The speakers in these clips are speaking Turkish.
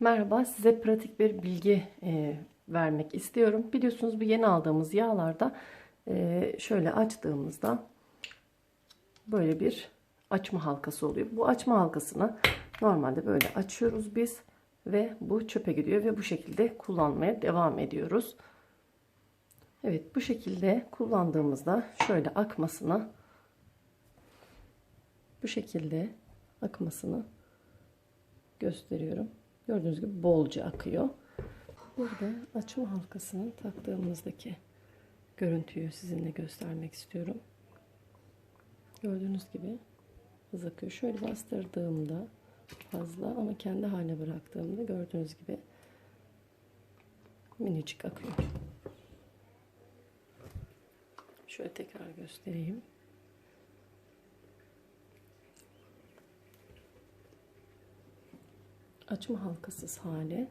Merhaba, size pratik bir bilgi e, vermek istiyorum. Biliyorsunuz bu yeni aldığımız yağlarda e, şöyle açtığımızda böyle bir açma halkası oluyor. Bu açma halkasını normalde böyle açıyoruz biz ve bu çöpe gidiyor ve bu şekilde kullanmaya devam ediyoruz. Evet, bu şekilde kullandığımızda şöyle akmasını bu şekilde akmasını gösteriyorum. Gördüğünüz gibi bolca akıyor. Burada açma halkasını taktığımızdaki görüntüyü sizinle göstermek istiyorum. Gördüğünüz gibi hız akıyor. Şöyle bastırdığımda fazla ama kendi haline bıraktığımda gördüğünüz gibi minicik akıyor. Şöyle tekrar göstereyim. Açma halkasız hali.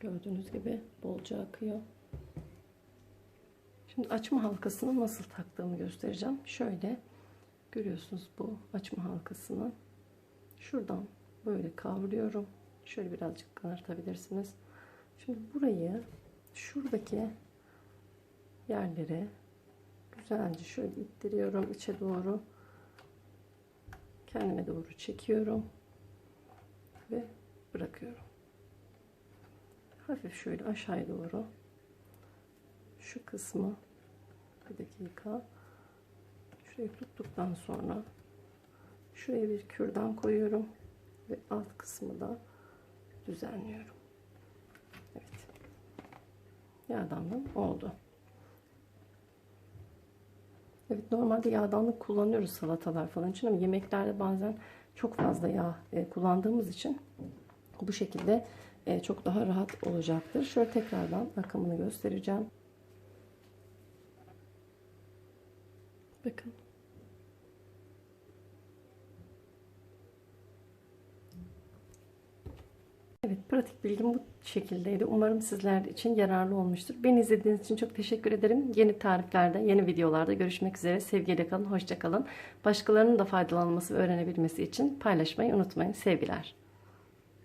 Gördüğünüz gibi bolca akıyor. Şimdi açma halkasını nasıl taktığımı göstereceğim. Şöyle görüyorsunuz bu açma halkasını. Şuradan böyle kavruyorum. Şöyle birazcık kanartabilirsiniz. Şimdi burayı şuradaki yerlere güzelce şöyle ittiriyorum içe doğru kendime doğru çekiyorum ve bırakıyorum. Hafif şöyle aşağıya doğru şu kısmı bir dakika şurayı tuttuktan sonra şuraya bir kürdan koyuyorum ve alt kısmı da düzenliyorum. Evet. Yağdanlığım oldu. Evet normalde yağdanlık kullanıyoruz salatalar falan için ama yemeklerde bazen çok fazla yağ e, kullandığımız için bu şekilde e, çok daha rahat olacaktır. Şöyle tekrardan akımını göstereceğim. Bakın. Evet, pratik bilgim bu şekildeydi. Umarım sizler için yararlı olmuştur. Beni izlediğiniz için çok teşekkür ederim. Yeni tariflerde, yeni videolarda görüşmek üzere. Sevgiyle kalın, hoşça kalın. Başkalarının da faydalanması ve öğrenebilmesi için paylaşmayı unutmayın. Sevgiler.